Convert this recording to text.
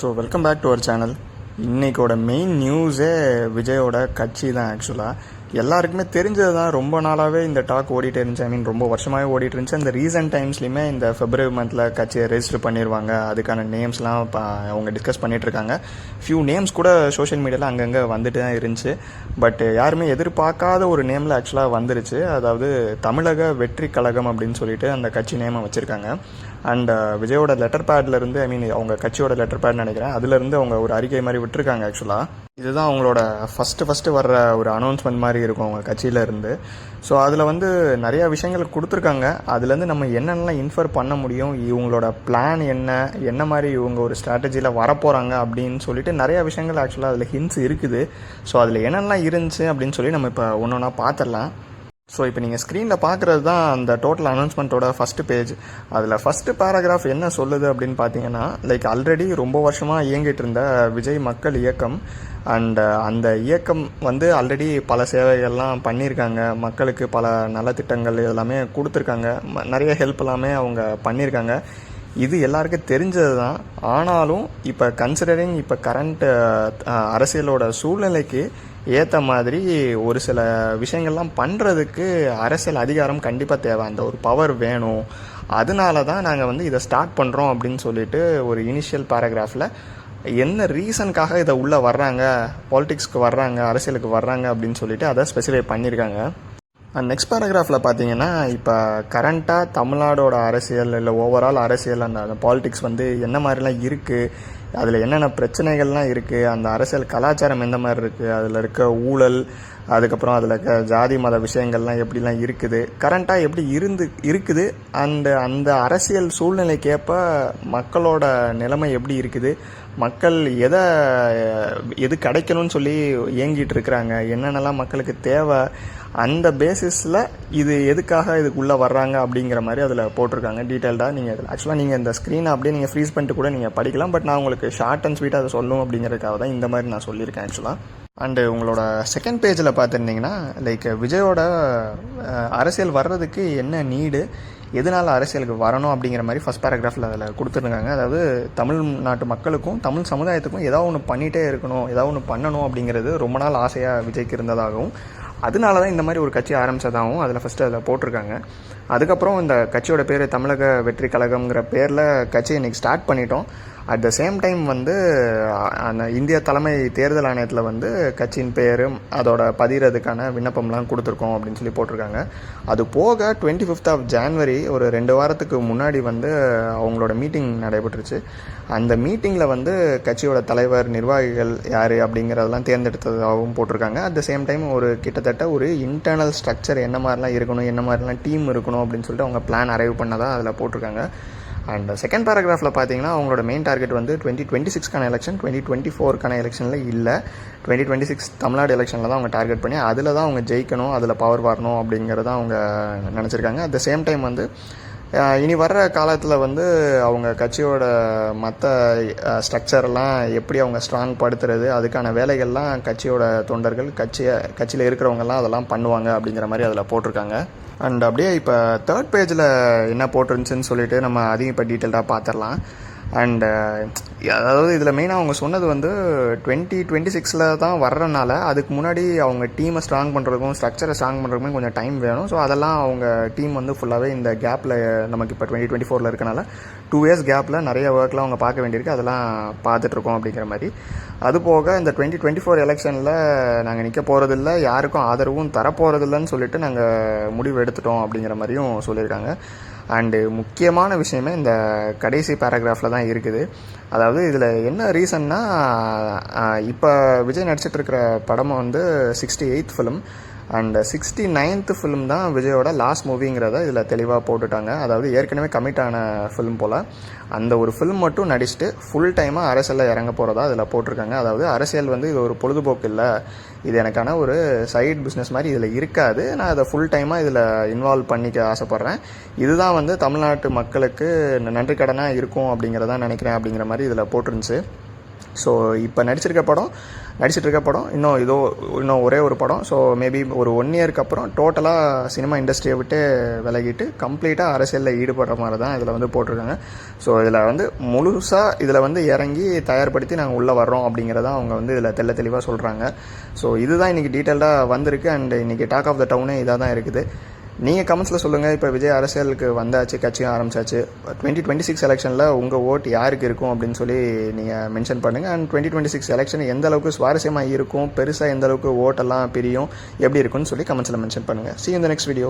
So welcome back to our channel இன்றைக்கோட main நியூஸே விஜயோட கட்சி தான் ஆக்சுவலாக எல்லாருக்குமே தெரிஞ்சது தான் ரொம்ப நாளாகவே இந்த டாக் ஓடிட்டு இருந்துச்சு. ஐ மீன் ரொம்ப வருஷமாகவே ஓடிட்டு இருந்துச்சு. அந்த ரீசன்ட் டைம்ஸ்லையுமே இந்த ஃபெப்ரவரி மந்தில் கட்சியை ரெஜிஸ்டர் பண்ணிடுவாங்க அதுக்கான நேம்ஸ்லாம் இப்போ அவங்க டிஸ்கஸ் பண்ணிகிட்ருக்காங்க இருக்காங்க. ஃபியூ நேம்ஸ் கூட சோஷியல் மீடியாவில் அங்கங்கே வந்துட்டு தான் இருந்துச்சு. பட் யாருமே எதிர்பார்க்காத ஒரு நேமில் ஆக்சுவலாக வந்துருச்சு. அதாவது தமிழக வெற்றி கழகம் அப்படின்னு சொல்லிட்டு அந்த கட்சி நேமை வச்சுருக்காங்க. அண்ட் uh, விஜயோட லெட்டர் பேட்லேருந்து ஐ மீன் அவங்க கட்சியோட லெட்டர் பேட் நினைக்கிறேன் அதுலேருந்து அவங்க ஒரு அறிக்கை மாதிரி விட்டுருக்காங்க ஆக்சுவலாக இதுதான் அவங்களோட ஃபஸ்ட்டு ஃபஸ்ட்டு வர்ற ஒரு அனௌன்ஸ்மெண்ட் மாதிரி இருக்கும் அவங்க கட்சியிலேருந்து ஸோ அதில் வந்து நிறையா விஷயங்கள் கொடுத்துருக்காங்க. அதுலேருந்து நம்ம என்னென்னலாம் இன்ஃபர் பண்ண முடியும்? இவங்களோட பிளான் என்ன? என்ன மாதிரி இவங்க ஒரு ஸ்ட்ராட்டஜியில் வரப்போகிறாங்க அப்படின்னு சொல்லிட்டு நிறையா விஷயங்கள் ஆக்சுவலாக அதில் ஹிண்ட்ஸ் இருக்குது. ஸோ அதில் என்னென்னலாம் இருந்துச்சு அப்படின்னு சொல்லி நம்ம இப்போ ஒன்று ஒன்றா பார்த்துடலாம். ஸோ இப்போ நீங்கள் ஸ்க்ரீனில் பார்க்குறது தான் அந்த டோட்டல் அனௌன்ஸ்மெண்ட்டோட ஃபஸ்ட்டு பேஜ் அதில் ஃபஸ்ட்டு பேராகிராஃப் என்ன சொல்லுது அப்படின்னு பார்த்தீங்கன்னா லைக் ஆல்ரெடி ரொம்ப வருஷமாக இயங்கிட்டு இருந்த விஜய் மக்கள் இயக்கம் அண்ட் uh, அந்த இயக்கம் வந்து ஆல்ரெடி பல சேவைகள்லாம் பண்ணியிருக்காங்க. மக்களுக்கு பல நலத்திட்டங்கள் எல்லாமே கொடுத்துருக்காங்க. ம- நிறைய ஹெல்ப் எல்லாமே அவங்க பண்ணியிருக்காங்க. இது எல்லாருக்கும் தெரிஞ்சது தான். ஆனாலும் இப்போ கன்சிடரிங் இப்போ கரண்ட் அரசியலோட சூழ்நிலைக்கு ஏற்ற மாதிரி ஒரு சில விஷயங்கள்லாம் பண்ணுறதுக்கு அரசியல் அதிகாரம் கண்டிப்பாக தேவை. அந்த ஒரு பவர் வேணும். அதனால தான் நாங்கள் வந்து இதை ஸ்டார்ட் பண்ணுறோம் அப்படின்னு சொல்லிட்டு ஒரு இனிஷியல் பேராகிராஃபில் என்ன ரீசனுக்காக இதை உள்ளே வர்றாங்க பாலிடிக்ஸ்க்கு வர்றாங்க அரசியலுக்கு வர்றாங்க அப்படின்னு சொல்லிட்டு அதை ஸ்பெசிஃபை பண்ணியிருக்காங்க நெக்ஸ்ட் பேராகிராஃபில் பார்த்தீங்கன்னா இப்போ கரண்ட்டாக தமிழ்நாடோட அரசியல் இல்லை ஓவரால் அரசியல் அந்த பாலிட்டிக்ஸ் பாலிடிக்ஸ் வந்து என்ன மாதிரிலாம் இருக்குது அதில் என்னென்ன பிரச்சனைகள்லாம் இருக்குது அந்த அரசியல் கலாச்சாரம் எந்த மாதிரி இருக்குது அதில் இருக்க ஊழல் அதுக்கப்புறம் அதில் இருக்க ஜாதி மத விஷயங்கள்லாம் எப்படிலாம் இருக்குது? கரண்ட்டாக எப்படி இருந்து இருக்குது? அண்டு அந்த அரசியல் சூழ்நிலைக்கேற்ப மக்களோட நிலைமை எப்படி இருக்குது? மக்கள் எதை எது கிடைக்கணும்னு சொல்லி இயங்கிட்டு இருக்கிறாங்க? என்னென்னலாம் மக்களுக்கு தேவை? அந்த பேசிஸில் இது எதுக்காக இதுக்குள்ளே வர்றாங்க அப்படிங்கிற மாதிரி அதில் போட்டிருக்காங்க. டீட்டெயில்டாக நீங்கள் இதில் ஆக்சுவலாக நீங்கள் இந்த ஸ்க்ரீனை அப்படியே நீங்கள் ஃப்ரீஸ் பண்ணிட்டு கூட நீங்கள் படிக்கலாம். பட் நான் உங்களுக்கு ஷார்ட் அண்ட் ஸ்வீட்டாக அதை சொல்லணும் அப்படிங்கிறதுக்காக தான் இந்த மாதிரி நான் சொல்லியிருக்கேன் ஆக்சுவலாக அண்டு உங்களோட செகண்ட் பேஜில் பார்த்துருந்தீங்கன்னா லைக் விஜயோட அரசியல் வர்றதுக்கு என்ன நீடு எதனால் அரசியலுக்கு வரணும் அப்படிங்கிற மாதிரி ஃபஸ்ட் பேராகிராஃபில் அதில் கொடுத்துருக்காங்க அதாவது தமிழ்நாட்டு மக்களுக்கும் தமிழ் சமுதாயத்துக்கும் ஏதாவது ஒன்று பண்ணிகிட்டே இருக்கணும் ஏதாவது ஒன்று பண்ணணும் அப்படிங்கிறது ரொம்ப நாள் ஆசையாக விஜய்க்கு இருந்ததாகவும் அதனால தான் இந்த மாதிரி ஒரு கட்சி ஆரம்பித்ததாகவும் அதில் ஃபஸ்ட்டு அதில் போட்டிருக்காங்க. அதுக்கப்புறம் இந்த கட்சியோட பேர் தமிழக வெற்றி கழகம்ங்கிற பேரில் கட்சியை இன்றைக்கி ஸ்டார்ட் பண்ணிட்டோம். அட் த சேம் டைம் வந்து அந்த இந்திய தலைமை தேர்தல் ஆணையத்தில் வந்து கட்சியின் பேரும் அதோட பதிகிறதுக்கான விண்ணப்பம்லாம் கொடுத்துருக்கோம் அப்படின்னு சொல்லி போட்டிருக்காங்க. அது போக டுவெண்ட்டி ஃபிஃப்த் ஆஃப் ஜான்வரி ஒரு ரெண்டு வாரத்துக்கு முன்னாடி வந்து அவங்களோட மீட்டிங் நடைபெற்றுச்சு. அந்த மீட்டிங்கில் வந்து கட்சியோட தலைவர் நிர்வாகிகள் யார் அப்படிங்கிறதெல்லாம் தேர்ந்தெடுத்ததாகவும் போட்டிருக்காங்க. அட் த சேம் டைம் ஒரு கிட்டத்தட்ட ஒரு இன்டர்னல் ஸ்ட்ரக்சர் என்ன மாதிரிலாம் இருக்கணும் என்ன மாதிரிலாம் டீம் இருக்கணும் அப்படின்னு சொல்லிட்டு அவங்க பிளான் அரைவ் பண்ணதாக அதில் போட்டிருக்காங்க. அண்ட் செகண்ட் பேராகிராஃபில் பார்த்தீங்கன்னா அவங்களோட மெயின் டார்கெட் வந்து டுவெண்ட்டி டுவெண்ட்டி சிக்ஸ்க்கான எலெக்ஷன் டுவெண்ட்டி டுவெண்ட்டி ஃபோருக்கான எலெக்ஷனில் இல்லை. டுவெண்ட்டி டுவெண்ட்டி சிக்ஸ் தமிழ்நாடு எலெக்ஷனில் தான் அவங்க டார்கெட் பண்ணி அதில் தான் அவங்க ஜெயிக்கணும் அதில் பவர் வரணும் அப்படிங்கிறத அவங்க நினச்சிருக்காங்க. அட் த சேம் டைம் வந்து இனி வர்ற காலத்தில் வந்து அவங்க கட்சியோட மற்ற ஸ்ட்ரக்சர்லாம் எப்படி அவங்க ஸ்ட்ராங் படுத்துறது அதுக்கான வேலைகள்லாம் கட்சியோட தொண்டர்கள் கட்சியை கட்சியில் இருக்கிறவங்கலாம் அதெல்லாம் பண்ணுவாங்க அப்படிங்கிற மாதிரி அதில் போட்டிருக்காங்க. அண்ட் அப்படியே இப்போ தேர்ட் பேஜில் என்ன போட்டிருந்துச்சுன்னு சொல்லிட்டு நம்ம அதையும் இப்போ டீட்டெயில்டாக பார்த்துடலாம் அண்ட் uh, அதாவது இதில் மெயினாக அவங்க சொன்னது வந்து டுவெண்ட்டி டுவெண்ட்டி சிக்ஸில் தான் வர்றதுனால அதுக்கு முன்னாடி அவங்க டீமை ஸ்ட்ராங் பண்ணுறதுக்கும் ஸ்ட்ரக்சரை ஸ்ட்ராங் பண்ணுறதுக்குமே கொஞ்சம் டைம் வேணும். ஸோ அதெல்லாம் அவங்க டீம் வந்து ஃபுல்லாகவே இந்த கேப்பில் நமக்கு இப்போ டுவெண்ட்டி டுவெண்ட்டி ஃபோரில் இருக்கனால டூ இயர்ஸ் கேப்பில் நிறைய ஒர்க்லாம் அவங்க பார்க்க வேண்டியிருக்கு. அதெல்லாம் பார்த்துட்ருக்கோம் அப்படிங்கிற மாதிரி. அது போக இந்த டுவெண்ட்டி டுவெண்ட்டி ஃபோர் எலெக்ஷனில் நாங்கள் நிற்க போகிறதில்ல யாருக்கும் ஆதரவும் தரப்போகிறதில்லன்னு சொல்லிட்டு நாங்கள் முடிவு எடுத்துட்டோம் அப்படிங்கிற மாதிரியும் சொல்லியிருக்காங்க. அண்டு முக்கியமான விஷயமே இந்த கடைசி பேராகிராஃபில் தான் இருக்குது. அதாவது இதில் என்ன ரீசன்னா இப்போ விஜய் நடிச்சிட்ருக்கிற படமும் படம் வந்து sixty eighth film and sixty ninth film தான் விஜயோட லாஸ்ட் மூவிங்கிறத இதில் தெளிவாக போட்டுட்டாங்க. அதாவது ஏற்கனவே கமிட் ஆன ஃபிலிம் போல். அந்த ஒரு ஃபிலிம் மட்டும் நடிச்சுட்டு ஃபுல் டைமாக அரசியலில் இறங்க போகிறதா இதில் போட்டிருக்காங்க. அதாவது அரசியல் வந்து இது ஒரு பொழுதுபோக்கு இல்லை. இது எனக்கான ஒரு சைடு பிஸ்னஸ் மாதிரி இதில் இருக்காது. நான் அதை ஃபுல் டைமாக இதில் இன்வால்வ் பண்ணிக்க ஆசைப்பட்றேன். இதுதான் வந்து தமிழ்நாட்டு மக்களுக்கு நன்றி கடனாக இருக்கும் அப்படிங்கிறதான் நினைக்கிறேன் அப்படிங்கிற மாதிரி இதில் போட்டிருந்துச்சு. ஸோ இப்போ நடிச்சிருக்க படம் நடிச்சிட்டு இருக்க படம் இன்னும் இதோ இன்னும் ஒரே ஒரு படம். ஸோ மேபி ஒரு ஒன் இயருக்கு அப்புறம் டோட்டலாக சினிமா இண்டஸ்ட்ரியை விட்டு விலகிட்டு கம்ப்ளீட்டாக அரசியலில் ஈடுபடுற மாதிரி தான் இதில் வந்து போட்டிருக்காங்க. ஸோ இதில் வந்து முழுசாக இதில் வந்து இறங்கி தயார்படுத்தி நாங்கள் உள்ளே வர்றோம் அப்படிங்கிறத அவங்க வந்து இதில் தெள்ள தெளிவாக சொல்கிறாங்க ஸோ இதுதான் இன்றைக்கி டீட்டெயில்டாக வந்திருக்கு. அண்ட் இன்றைக்கி டாக் ஆஃப் த டவுனே இதாக தான் இருக்குது. நீங்கள் கமெண்ட்ஸில் சொல்லுங்கள் இப்போ விஜய் அரசியலுக்கு வந்தாச்சு கட்சியும் ஆரம்பிச்சாச்சு. டுவெண்ட்டி டுவெண்ட்டி சிக்ஸ் எலெக்ஷனில் உங்கள் ஓட் யாருக்கு இருக்கும் அப்படின்னு சொல்லி நீங்கள் மென்ஷன் பண்ணுங்கள் and twenty twenty six election எந்த அளவுக்கு சுவாரஸ்யமாக இருக்கும் பெருசாக எந்த அளவுக்கு ஓட்டெல்லாம் பிரியும் எப்படி இருக்கும்னு சொல்லி கமெண்ட்ஸில் மென்ஷன் பண்ணுங்கள் சி இந்த நெக்ஸ்ட் வீடியோ